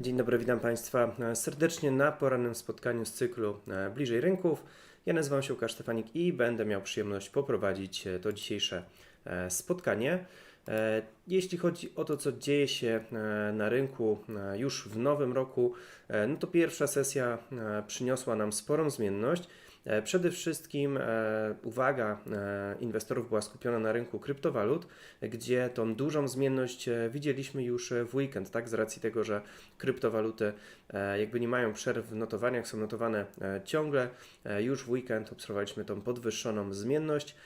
Dzień dobry, witam Państwa e, serdecznie na porannym spotkaniu z cyklu e, Bliżej Rynków. Ja nazywam się Łukasz Stefanik i będę miał przyjemność poprowadzić e, to dzisiejsze spotkanie. Jeśli chodzi o to, co dzieje się na rynku już w nowym roku, no to pierwsza sesja przyniosła nam sporą zmienność. E, Przede wszystkim e, uwaga e, inwestorów była skupiona na rynku kryptowalut, gdzie tą dużą zmienność widzieliśmy już w weekend, tak, z racji tego, że kryptowaluty jakby nie mają przerw w notowaniach, są notowane ciągle. Już w weekend obserwowaliśmy tą podwyższoną zmienność,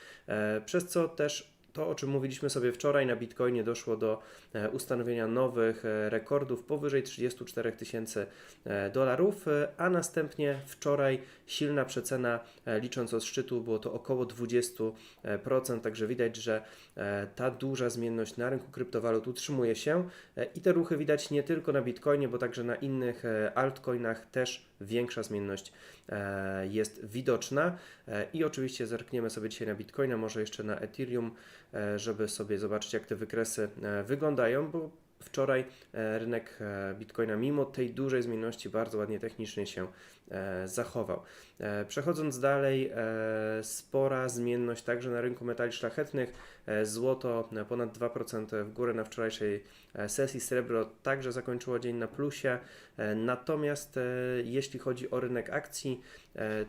przez co też to, o czym mówiliśmy sobie wczoraj na Bitcoinie, doszło do e, ustanowienia nowych e, rekordów powyżej 34 tysięcy e, dolarów, a następnie wczoraj silna przecena, licząc od szczytu, było to około 20%, także widać, że ta duża zmienność na rynku kryptowalut utrzymuje się i te ruchy widać nie tylko na Bitcoinie, bo także na innych altcoinach też większa zmienność e, jest widoczna. E, i oczywiście zerkniemy sobie dzisiaj na Bitcoina, może jeszcze na Ethereum, e, żeby sobie zobaczyć jak te wykresy wyglądają, bo wczoraj e, rynek e, Bitcoina mimo tej dużej zmienności bardzo ładnie technicznie się e, zachował. Przechodząc dalej, spora zmienność także na rynku metali szlachetnych. Złoto na ponad 2% w górę na wczorajszej sesji, srebro także zakończyło dzień na plusie. Natomiast jeśli chodzi o rynek akcji,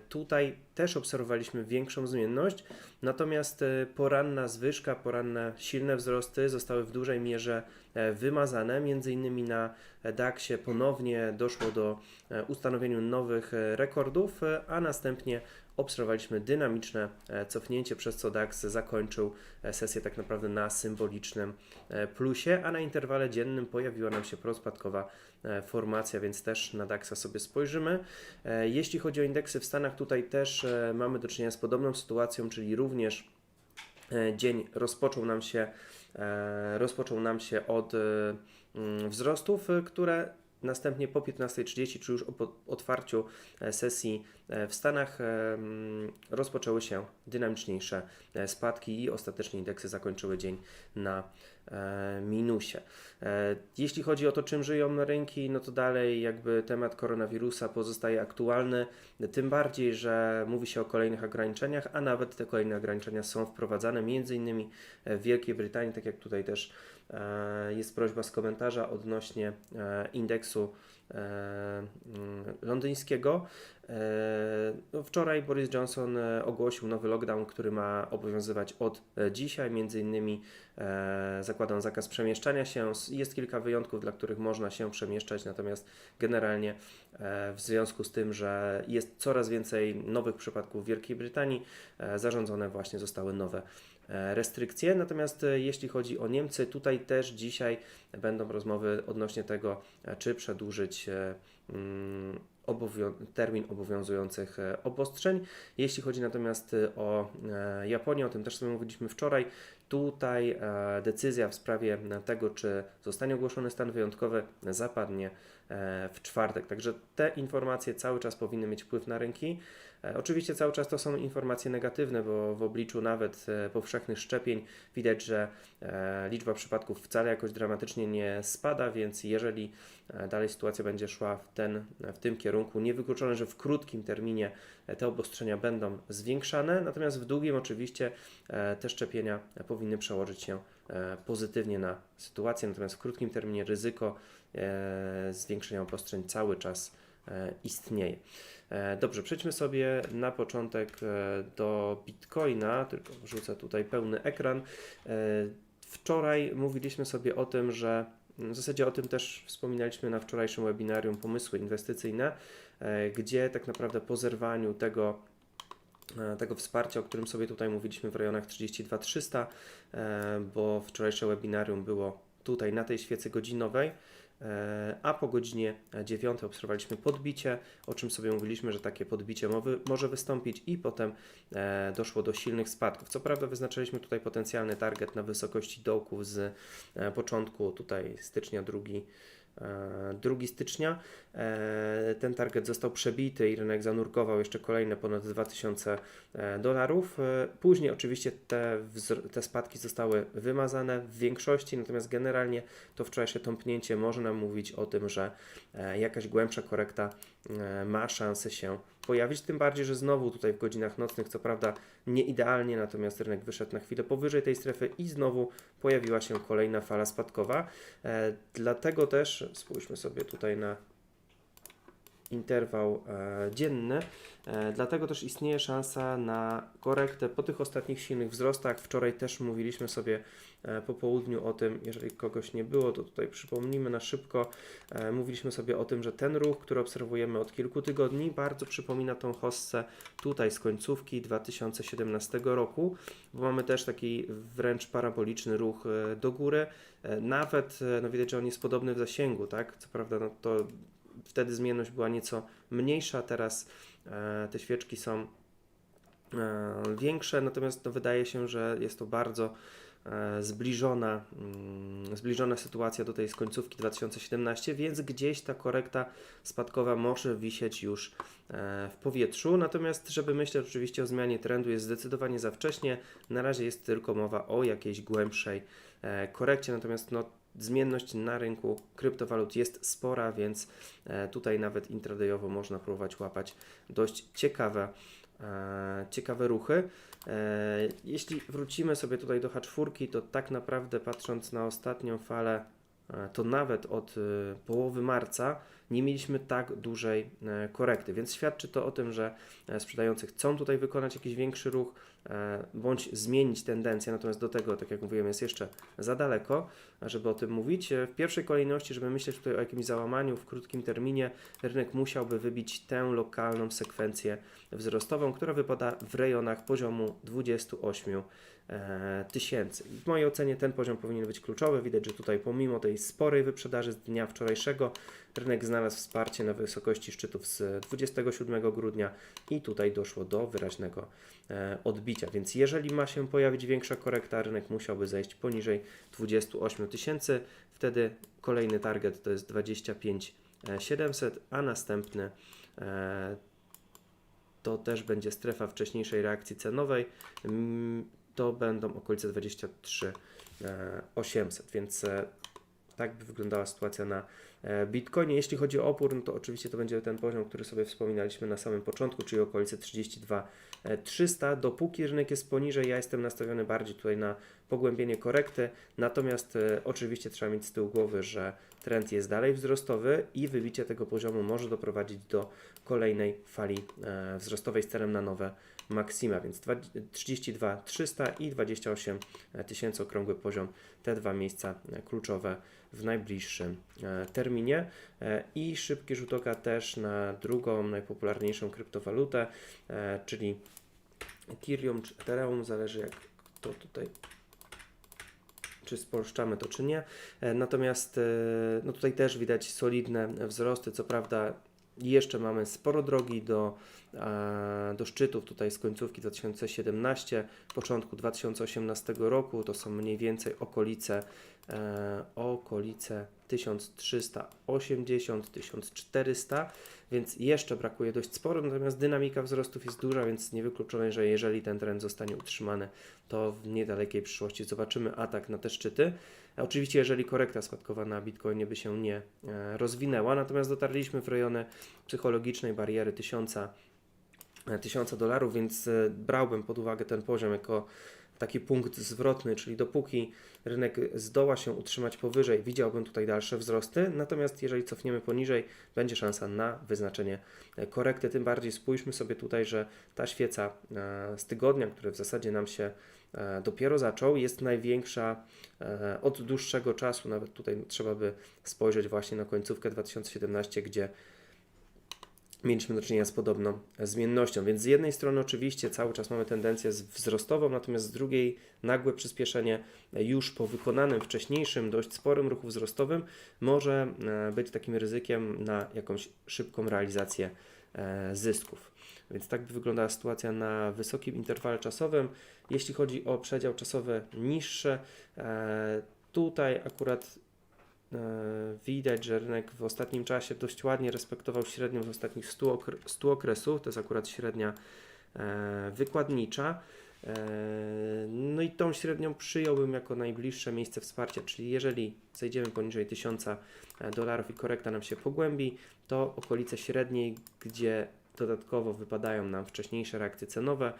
tutaj też obserwowaliśmy większą zmienność, natomiast poranna zwyżka, poranne silne wzrosty zostały w dużej mierze wymazane. Między innymi na DAX-ie ponownie doszło do e, ustanowienia nowych e, rekordów, e, a następnie obserwowaliśmy dynamiczne e, cofnięcie, przez co DAX zakończył e, sesję tak naprawdę na symbolicznym e, plusie, a na interwale dziennym pojawiła nam się prospadkowa e, formacja, więc też na DAXa sobie spojrzymy. E, Jeśli chodzi o indeksy w Stanach, tutaj też e, mamy do czynienia z podobną sytuacją, czyli również e, dzień rozpoczął nam się, e, rozpoczął nam się od e, mm, wzrostów, e, które następnie po 15.30, czy już po otwarciu e, sesji e, w Stanach, e, mm, rozpoczęły się dynamiczniejsze e, spadki i ostatecznie indeksy zakończyły dzień na e, minusie. E, Jeśli chodzi o to, czym żyją rynki, no to dalej jakby temat koronawirusa pozostaje aktualny, tym bardziej, że mówi się o kolejnych ograniczeniach, a nawet te kolejne ograniczenia są wprowadzane, między innymi w Wielkiej Brytanii, tak jak tutaj też e, jest prośba z komentarza odnośnie e, indeksu e, londyńskiego. E, no, Wczoraj Boris Johnson e, ogłosił nowy lockdown, który ma obowiązywać od e, dzisiaj. Między innymi e, zakłada on zakaz przemieszczania się. Jest kilka wyjątków, dla których można się przemieszczać, natomiast generalnie e, w związku z tym, że jest coraz więcej nowych przypadków w Wielkiej Brytanii, e, zarządzone właśnie zostały nowe e, restrykcje. Natomiast e, jeśli chodzi o Niemcy, tutaj też dzisiaj będą rozmowy odnośnie tego, e, czy przedłużyć e, mm, obowią- termin obowiązujących e, obostrzeń. Jeśli chodzi natomiast e, o e, Japonię, o tym też sobie mówiliśmy wczoraj, tutaj e, decyzja w sprawie tego, czy zostanie ogłoszony stan wyjątkowy, zapadnie e, w czwartek. Także te informacje cały czas powinny mieć wpływ na rynki. E, Oczywiście cały czas to są informacje negatywne, bo w obliczu nawet powszechnych szczepień widać, że liczba przypadków wcale jakoś dramatycznie nie spada, więc jeżeli dalej sytuacja będzie szła w, ten, w tym kierunku, niewykluczone, że w krótkim terminie te obostrzenia będą zwiększane, natomiast w długim oczywiście e, te szczepienia e, powinny przełożyć się e, pozytywnie na sytuację, natomiast w krótkim terminie ryzyko e, zwiększenia obostrzeń cały czas e, istnieje. E, Dobrze, przejdźmy sobie na początek e, do Bitcoina, tylko wrzucę tutaj pełny ekran. E, Wczoraj mówiliśmy sobie o tym, że w zasadzie o tym też wspominaliśmy na wczorajszym webinarium Pomysły Inwestycyjne, e, gdzie tak naprawdę po zerwaniu tego e, tego wsparcia, o którym sobie tutaj mówiliśmy w rejonach 32 300, e, bo wczorajsze webinarium było tutaj na tej świecy godzinowej, e, a po godzinie 9 obserwowaliśmy podbicie, o czym sobie mówiliśmy, że takie podbicie może wystąpić i potem e, doszło do silnych spadków. Co prawda wyznaczyliśmy tutaj potencjalny target na wysokości dołków z e, początku tutaj stycznia, drugi e, 2 stycznia. E, Ten target został przebity i rynek zanurkował jeszcze kolejne ponad 2000 e, dolarów. E, Później oczywiście te, te spadki zostały wymazane w większości, natomiast generalnie to wczorajsze tąpnięcie może nam mówić o tym, że e, jakaś głębsza korekta e, ma szansę się pojawić, tym bardziej, że znowu tutaj w godzinach nocnych, co prawda nie idealnie, natomiast rynek wyszedł na chwilę powyżej tej strefy i znowu pojawiła się kolejna fala spadkowa. E, dlatego też spójrzmy sobie tutaj na interwał e, dzienny. E, dlatego też istnieje szansa na korektę po tych ostatnich silnych wzrostach. Wczoraj też mówiliśmy sobie e, po południu o tym, jeżeli kogoś nie było, to tutaj przypomnimy na szybko. Mówiliśmy sobie o tym, że ten ruch, który obserwujemy od kilku tygodni, bardzo przypomina tą hossę tutaj z końcówki 2017 roku, bo mamy też taki wręcz paraboliczny ruch do góry. Nawet no widać, że on jest podobny w zasięgu, tak? Co prawda, no to wtedy zmienność była nieco mniejsza, teraz e, te świeczki są e, większe, natomiast no, wydaje się, że jest to bardzo e, zbliżona, mm, zbliżona sytuacja do tej z końcówki 2017, więc gdzieś ta korekta spadkowa może wisieć już w powietrzu. Natomiast, żeby myśleć oczywiście o zmianie trendu, jest zdecydowanie za wcześnie. Na razie jest tylko mowa o jakiejś głębszej korekcie, natomiast no, zmienność na rynku kryptowalut jest spora, więc e, tutaj nawet intradayowo można próbować łapać dość ciekawe, e, ciekawe ruchy. E, Jeśli wrócimy sobie tutaj do H4, to tak naprawdę patrząc na ostatnią falę, e, to nawet od e, połowy marca nie mieliśmy tak dużej e, korekty, więc świadczy to o tym, że e, sprzedający chcą tutaj wykonać jakiś większy ruch e, bądź zmienić tendencję, natomiast do tego, tak jak mówiłem, jest jeszcze za daleko, żeby o tym mówić. W pierwszej kolejności, żeby myśleć tutaj o jakimś załamaniu w krótkim terminie, rynek musiałby wybić tę lokalną sekwencję wzrostową, która wypada w rejonach poziomu 28 e, tysięcy. W mojej ocenie ten poziom powinien być kluczowy. Widać, że tutaj pomimo tej sporej wyprzedaży z dnia wczorajszego, rynek znalazł wsparcie na wysokości szczytów z 27 grudnia i tutaj doszło do wyraźnego e, odbicia. Więc jeżeli ma się pojawić większa korekta, rynek musiałby zejść poniżej 28 tysięcy. Wtedy kolejny target to jest 25 700, a następny e, to też będzie strefa wcześniejszej reakcji cenowej. To będą okolice 23 e, 800, więc e, tak by wyglądała sytuacja na e, Bitcoinie. Jeśli chodzi o opór, no to oczywiście to będzie ten poziom, który sobie wspominaliśmy na samym początku, czyli okolice 32 e, 300. Dopóki rynek jest poniżej, ja jestem nastawiony bardziej tutaj na pogłębienie korekty, natomiast e, oczywiście trzeba mieć z tyłu głowy, że trend jest dalej wzrostowy i wybicie tego poziomu może doprowadzić do kolejnej fali e, wzrostowej z celem na nowe maksima, więc dwa- 32 300 i 28 tysięcy okrągły poziom, te dwa miejsca e, kluczowe w najbliższym e, terminie E, i szybki rzut oka też na drugą najpopularniejszą kryptowalutę, e, czyli Ethereum czy Ethereum, zależy jak to tutaj czy spolszczamy to, czy nie. E, Natomiast e, no tutaj też widać solidne wzrosty. Co prawda, jeszcze mamy sporo drogi do, e, do szczytów tutaj z końcówki 2017, początku 2018 roku. To są mniej więcej okolice, e, okolice 1380-1400, więc jeszcze brakuje dość sporo, natomiast dynamika wzrostów jest duża, więc niewykluczone, że jeżeli ten trend zostanie utrzymany, to w niedalekiej przyszłości zobaczymy atak na te szczyty. Oczywiście, jeżeli korekta spadkowa na Bitcoinie by się nie e, rozwinęła, natomiast dotarliśmy w rejony psychologicznej bariery 1000, e, 1000 dolarów, więc e, brałbym pod uwagę ten poziom jako taki punkt zwrotny, czyli dopóki rynek zdoła się utrzymać powyżej, widziałbym tutaj dalsze wzrosty, natomiast jeżeli cofniemy poniżej, będzie szansa na wyznaczenie korekty, tym bardziej spójrzmy sobie tutaj, że ta świeca e, z tygodnia, który w zasadzie nam się e, dopiero zaczął, jest największa e, od dłuższego czasu, nawet tutaj trzeba by spojrzeć właśnie na końcówkę 2017, gdzie mieliśmy do czynienia z podobną zmiennością. Więc z jednej strony oczywiście cały czas mamy tendencję wzrostową, natomiast z drugiej nagłe przyspieszenie już po wykonanym wcześniejszym, dość sporym ruchu wzrostowym może e, być takim ryzykiem na jakąś szybką realizację e, zysków. Więc tak by wyglądała sytuacja na wysokim interwale czasowym. Jeśli chodzi o przedział czasowy niższy, e, tutaj akurat E, widać, że rynek w ostatnim czasie dość ładnie respektował średnią z ostatnich 100, 100 okresów, to jest akurat średnia e, wykładnicza. E, no i tą średnią przyjąłbym jako najbliższe miejsce wsparcia, czyli jeżeli zejdziemy poniżej 1000 dolarów i korekta nam się pogłębi, to okolice średniej, gdzie dodatkowo wypadają nam wcześniejsze reakcje cenowe,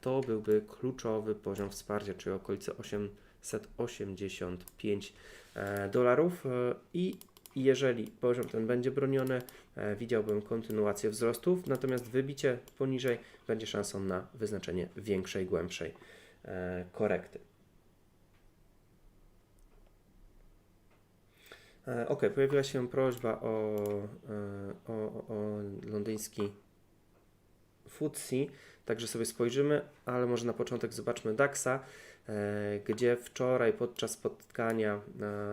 to byłby kluczowy poziom wsparcia, czyli okolice 8 185 e, dolarów e, i jeżeli poziom ten będzie broniony, e, widziałbym kontynuację wzrostów, natomiast wybicie poniżej będzie szansą na wyznaczenie większej, głębszej korekty. Ok, pojawiła się prośba o, o, o londyński FTSE, także sobie spojrzymy, ale może na początek zobaczmy DAXa, e, gdzie wczoraj podczas spotkania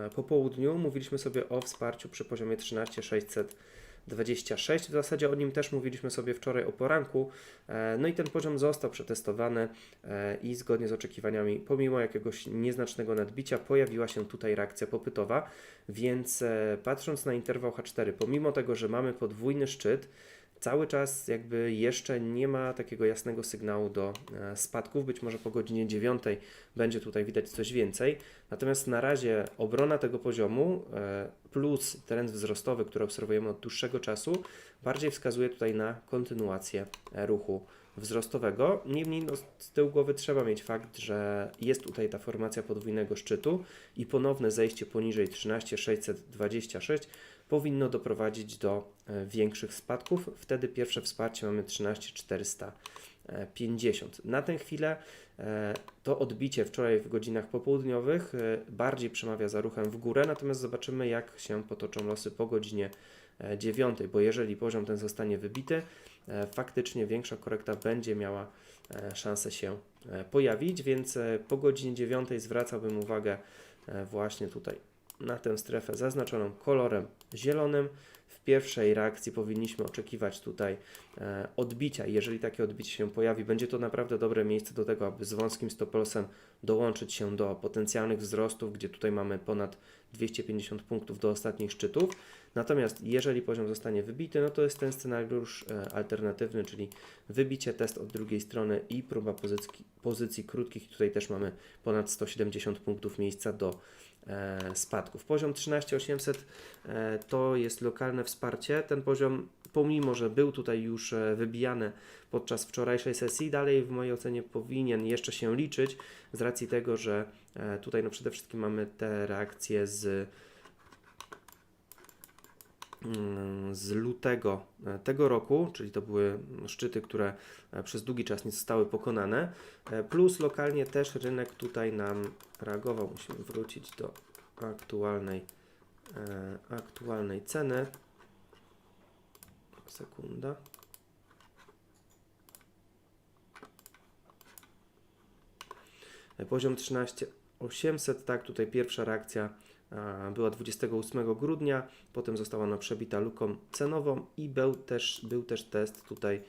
e, po południu mówiliśmy sobie o wsparciu przy poziomie 13626. W zasadzie o nim też mówiliśmy sobie wczoraj o poranku. E, No i ten poziom został przetestowany i zgodnie z oczekiwaniami, pomimo jakiegoś nieznacznego nadbicia, pojawiła się tutaj reakcja popytowa. Więc patrząc na interwał H4, pomimo tego, że mamy podwójny szczyt, cały czas jakby jeszcze nie ma takiego jasnego sygnału do e, spadków. Być może po godzinie 9 będzie tutaj widać coś więcej. Natomiast na razie obrona tego poziomu e, plus trend wzrostowy, który obserwujemy od dłuższego czasu, bardziej wskazuje tutaj na kontynuację ruchu wzrostowego. Niemniej no, z tyłu głowy trzeba mieć fakt, że jest tutaj ta formacja podwójnego szczytu i ponowne zejście poniżej 13626 powinno doprowadzić do e, większych spadków. Wtedy pierwsze wsparcie mamy 13450. Na tę chwilę e, to odbicie wczoraj w godzinach popołudniowych e, bardziej przemawia za ruchem w górę, natomiast zobaczymy jak się potoczą losy po godzinie 9, bo jeżeli poziom ten zostanie wybity, faktycznie większa korekta będzie miała szansę się pojawić, więc po godzinie 9 zwracałbym uwagę właśnie tutaj na tę strefę zaznaczoną kolorem zielonym. W pierwszej reakcji powinniśmy oczekiwać tutaj e, odbicia. Jeżeli takie odbicie się pojawi, będzie to naprawdę dobre miejsce do tego, aby z wąskim stopolosem dołączyć się do potencjalnych wzrostów, gdzie tutaj mamy ponad 250 punktów do ostatnich szczytów. Natomiast jeżeli poziom zostanie wybity, no to jest ten scenariusz e, alternatywny, czyli wybicie, test od drugiej strony i próba pozycji, pozycji krótkich. Tutaj też mamy ponad 170 punktów miejsca do spadków. Poziom 13800 e, to jest lokalne wsparcie. Ten poziom, pomimo że był tutaj już e, wybijany podczas wczorajszej sesji, dalej w mojej ocenie powinien jeszcze się liczyć z racji tego, że e, tutaj no przede wszystkim mamy te reakcje z z lutego e, tego roku, czyli to były szczyty, które e, przez długi czas nie zostały pokonane, e, plus lokalnie też rynek tutaj nam reagował. Musimy wrócić do aktualnej, aktualnej ceny. Sekunda. Poziom 13800, tak, tutaj pierwsza reakcja była 28 grudnia, potem została ona przebita luką cenową i był też, był też test tutaj,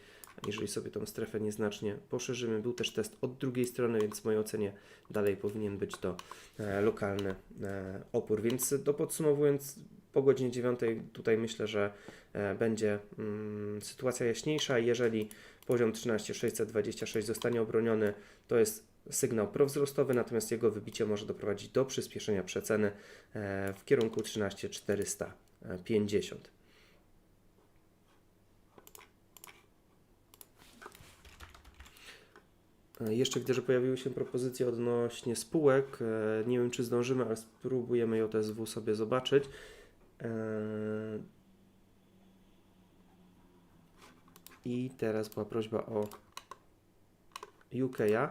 jeżeli sobie tą strefę nieznacznie poszerzymy, był też test od drugiej strony, więc w mojej ocenie dalej powinien być to e, lokalny e, opór. Więc do podsumowując, po godzinie 9 tutaj myślę, że e, będzie mm, sytuacja jaśniejsza. Jeżeli poziom 13626 zostanie obroniony, to jest sygnał prowzrostowy, natomiast jego wybicie może doprowadzić do przyspieszenia przeceny e, w kierunku 13450. E, Jeszcze widzę, że pojawiły się propozycje odnośnie spółek. E, Nie wiem, czy zdążymy, ale spróbujemy JSW sobie zobaczyć. I teraz była prośba o UK'a,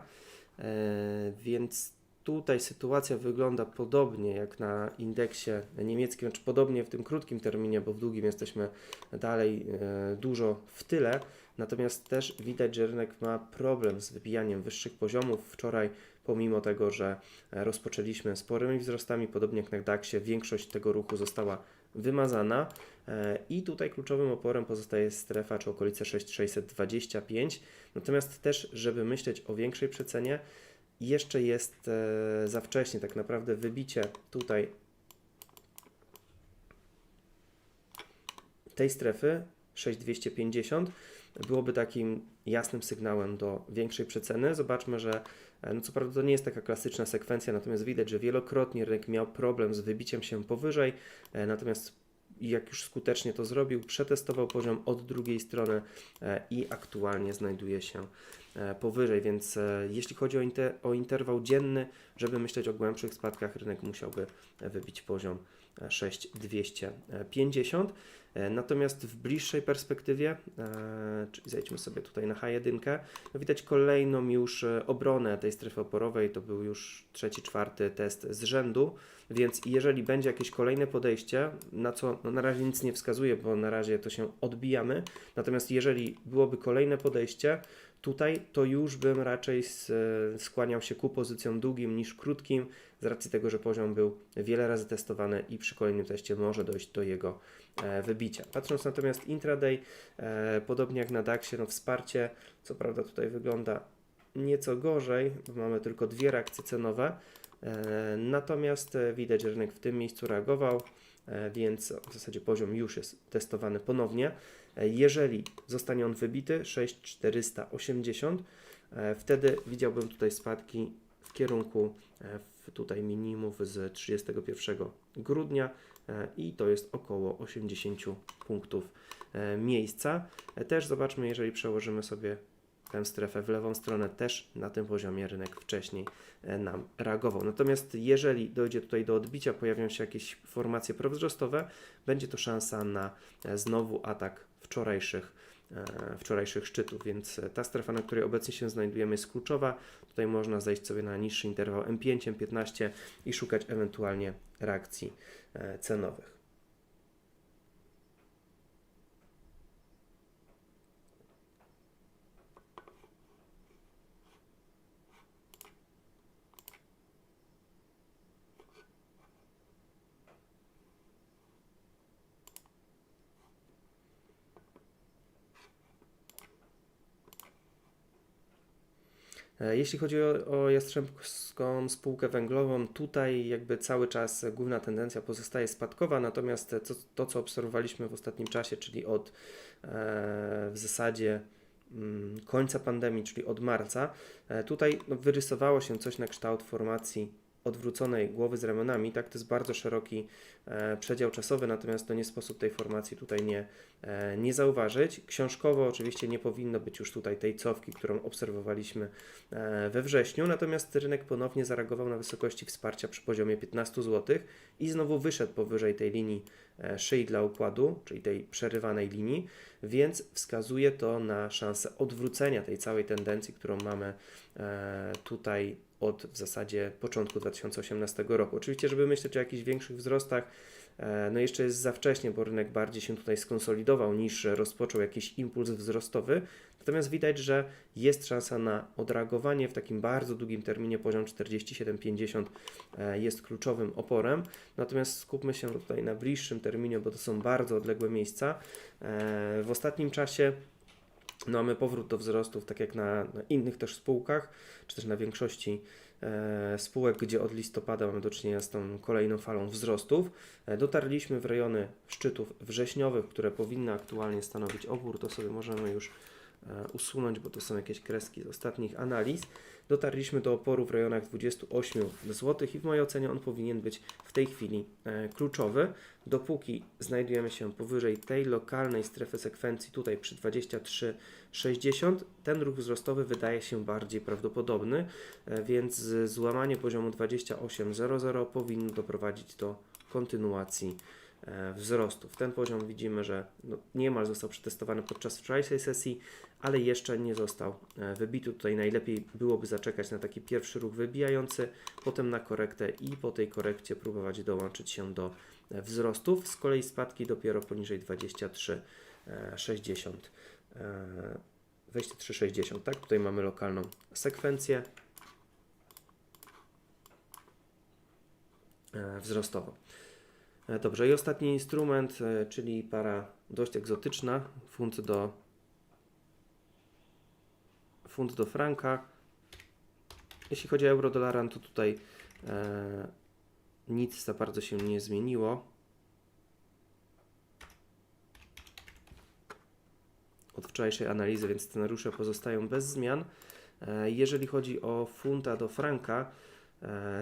więc tutaj sytuacja wygląda podobnie jak na indeksie niemieckim, znaczy podobnie w tym krótkim terminie, bo w długim jesteśmy dalej e, dużo w tyle. Natomiast też widać, że rynek ma problem z wybijaniem wyższych poziomów. Wczoraj, pomimo tego, że e, rozpoczęliśmy sporymi wzrostami, podobnie jak na DAX-ie, większość tego ruchu została wymazana. E, I tutaj kluczowym oporem pozostaje strefa czy okolice 6625. Natomiast też, żeby myśleć o większej przecenie, jeszcze jest e, za wcześnie. Tak naprawdę wybicie tutaj tej strefy 6250 byłoby takim jasnym sygnałem do większej przeceny. Zobaczmy, że e, no co prawda to nie jest taka klasyczna sekwencja, natomiast widać, że wielokrotnie rynek miał problem z wybiciem się powyżej, e, natomiast jak już skutecznie to zrobił, przetestował poziom od drugiej strony e, i aktualnie znajduje się e, powyżej, więc e, jeśli chodzi o, inter, o interwał dzienny, żeby myśleć o głębszych spadkach, rynek musiałby wybić poziom e, 6250. E, Natomiast w bliższej perspektywie, czyli zejdźmy sobie tutaj na H1, no widać kolejną już obronę tej strefy oporowej, to był już trzeci, czwarty test z rzędu, więc jeżeli będzie jakieś kolejne podejście, na co no na razie nic nie wskazuje, bo na razie to się odbijamy, natomiast jeżeli byłoby kolejne podejście, tutaj to już bym raczej s- skłaniał się ku pozycjom długim niż krótkim, z racji tego, że poziom był wiele razy testowany i przy kolejnym teście może dojść do jego e, wybicia. Patrząc natomiast intraday, e, podobnie jak na DAXie, no wsparcie, co prawda tutaj wygląda nieco gorzej, bo mamy tylko dwie reakcje cenowe, e, natomiast e, widać, że rynek w tym miejscu reagował, e, więc w zasadzie poziom już jest testowany ponownie. E, Jeżeli zostanie on wybity 6480, e, wtedy widziałbym tutaj spadki w kierunku e, tutaj minimów z 31 grudnia e, i to jest około 80 punktów e, miejsca. E, Też zobaczmy, jeżeli przełożymy sobie tę strefę w lewą stronę, też na tym poziomie rynek wcześniej e, nam reagował. Natomiast jeżeli dojdzie tutaj do odbicia, pojawią się jakieś formacje prowzrostowe, będzie to szansa na e, znowu atak wczorajszych, e, wczorajszych szczytów, więc ta strefa, na której obecnie się znajdujemy jest kluczowa. Tutaj można zejść sobie na niższy interwał M5, M15 i szukać ewentualnie reakcji cenowych. Jeśli chodzi o, o Jastrzębską Spółkę Węglową, tutaj jakby cały czas główna tendencja pozostaje spadkowa, natomiast to, to co obserwowaliśmy w ostatnim czasie, czyli od e, w zasadzie mm, końca pandemii, czyli od marca, e, tutaj no, wyrysowało się coś na kształt formacji odwróconej głowy z ramionami, tak, to jest bardzo szeroki e, przedział czasowy, natomiast to nie sposób tej formacji tutaj nie, e, nie zauważyć. Książkowo oczywiście nie powinno być już tutaj tej cofki, którą obserwowaliśmy e, we wrześniu, natomiast rynek ponownie zareagował na wysokości wsparcia przy poziomie 15 zł i znowu wyszedł powyżej tej linii e, szyi dla układu, czyli tej przerywanej linii, więc wskazuje to na szansę odwrócenia tej całej tendencji, którą mamy e, tutaj od w zasadzie początku 2018 roku. Oczywiście, żeby myśleć o jakichś większych wzrostach, e, no jeszcze jest za wcześnie, bo rynek bardziej się tutaj skonsolidował niż rozpoczął jakiś impuls wzrostowy. Natomiast widać, że jest szansa na odreagowanie w takim bardzo długim terminie. Poziom 47,50 e, jest kluczowym oporem. Natomiast skupmy się tutaj na bliższym terminie, bo to są bardzo odległe miejsca. E, W ostatnim czasie mamy powrót do wzrostów, tak jak na, na innych też spółkach, czy też na większości e, spółek, gdzie od listopada mamy do czynienia z tą kolejną falą wzrostów. E, dotarliśmy w rejony szczytów wrześniowych, które powinny aktualnie stanowić opór. To sobie możemy już e, usunąć, bo to są jakieś kreski z ostatnich analiz. Dotarliśmy do oporu w rejonach 28 zł i w mojej ocenie on powinien być w tej chwili e, kluczowy. Dopóki znajdujemy się powyżej tej lokalnej strefy sekwencji, tutaj przy 23,60, ten ruch wzrostowy wydaje się bardziej prawdopodobny, e, więc złamanie poziomu 28,00 powinno doprowadzić do kontynuacji wzrostów. Ten poziom widzimy, że no, niemal został przetestowany podczas wczorajszej sesji, ale jeszcze nie został e, wybity. Tutaj najlepiej byłoby zaczekać na taki pierwszy ruch wybijający, potem na korektę i po tej korekcie próbować dołączyć się do e, wzrostów. Z kolei spadki dopiero poniżej 23,60. e, 23,60, tak? Tutaj mamy lokalną sekwencję e, wzrostową. E, Dobrze, i ostatni instrument, e, czyli para dość egzotyczna, funt do funt do franka. Jeśli chodzi o euro dolara, no to tutaj e, nic za bardzo się nie zmieniło. od wczorajszej analizy, więc scenariusze pozostają bez zmian. E, Jeżeli chodzi o funta do franka,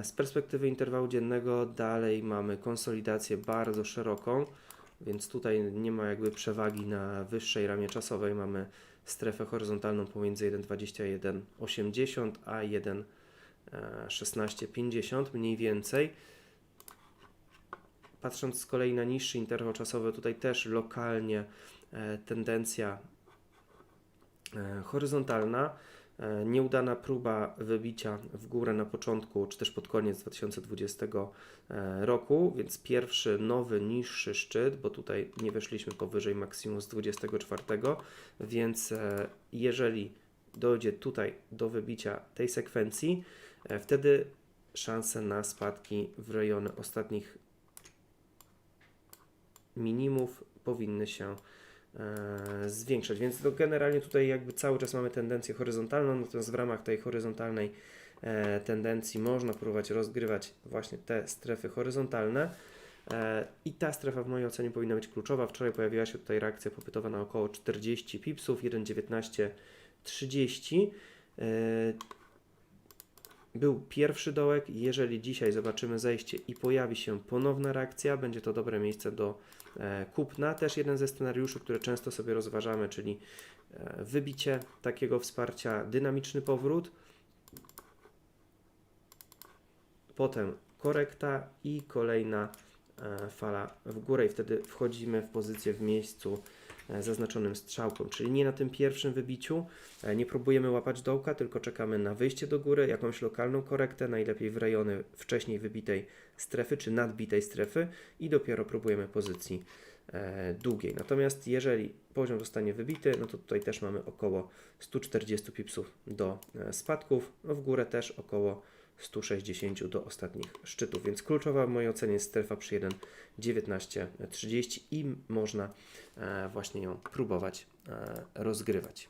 z perspektywy interwału dziennego dalej mamy konsolidację bardzo szeroką, więc tutaj nie ma jakby przewagi na wyższej ramie czasowej. Mamy strefę horyzontalną pomiędzy 1,2180 a 1,1650 mniej więcej. Patrząc z kolei na niższy interwał czasowy, tutaj też lokalnie e, tendencja e, horyzontalna. E, Nieudana próba wybicia w górę na początku, czy też pod koniec 2020 e, roku, więc pierwszy nowy, niższy szczyt, bo tutaj nie weszliśmy powyżej maksimum z 24, więc e, jeżeli dojdzie tutaj do wybicia tej sekwencji, wtedy szanse na spadki w rejony ostatnich minimów powinny się zwiększać. Więc to generalnie tutaj jakby cały czas mamy tendencję horyzontalną, natomiast w ramach tej horyzontalnej e, tendencji można próbować rozgrywać właśnie te strefy horyzontalne. E, I ta strefa w mojej ocenie powinna być kluczowa. Wczoraj pojawiła się tutaj reakcja popytowa na około 40 pipsów, 1,1930. E, Był pierwszy dołek. Jeżeli dzisiaj zobaczymy zejście i pojawi się ponowna reakcja, będzie to dobre miejsce do e, kupna. Też jeden ze scenariuszy, które często sobie rozważamy, czyli e, wybicie takiego wsparcia, dynamiczny powrót, potem korekta i kolejna e, fala w górę i wtedy wchodzimy w pozycję w miejscu e, zaznaczonym strzałką, czyli nie na tym pierwszym wybiciu, e, nie próbujemy łapać dołka, tylko czekamy na wyjście do góry, jakąś lokalną korektę, najlepiej w rejony wcześniej wybitej strefy czy nadbitej strefy i dopiero próbujemy pozycji e, długiej. Natomiast jeżeli poziom zostanie wybity, no to tutaj też mamy około 140 pipsów do e, spadków, no w górę też około 160 do ostatnich szczytów, więc kluczowa w mojej ocenie jest strefa przy 1,1930 i można e, właśnie ją próbować e, rozgrywać.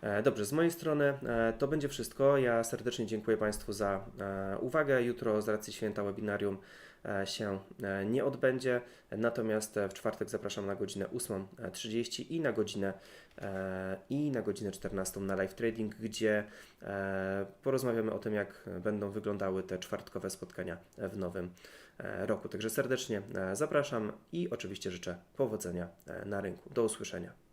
E, Dobrze, z mojej strony to będzie wszystko. Ja serdecznie dziękuję Państwu za uwagę. Jutro z racji święta webinarium się e, nie odbędzie, natomiast e, w czwartek zapraszam na godzinę 8.30 i na godzinę e, i na godzinę 14 na live trading, gdzie e, porozmawiamy o tym, jak będą wyglądały te czwartkowe spotkania w nowym e, roku. Także serdecznie e, zapraszam i oczywiście życzę powodzenia e, na rynku. Do usłyszenia.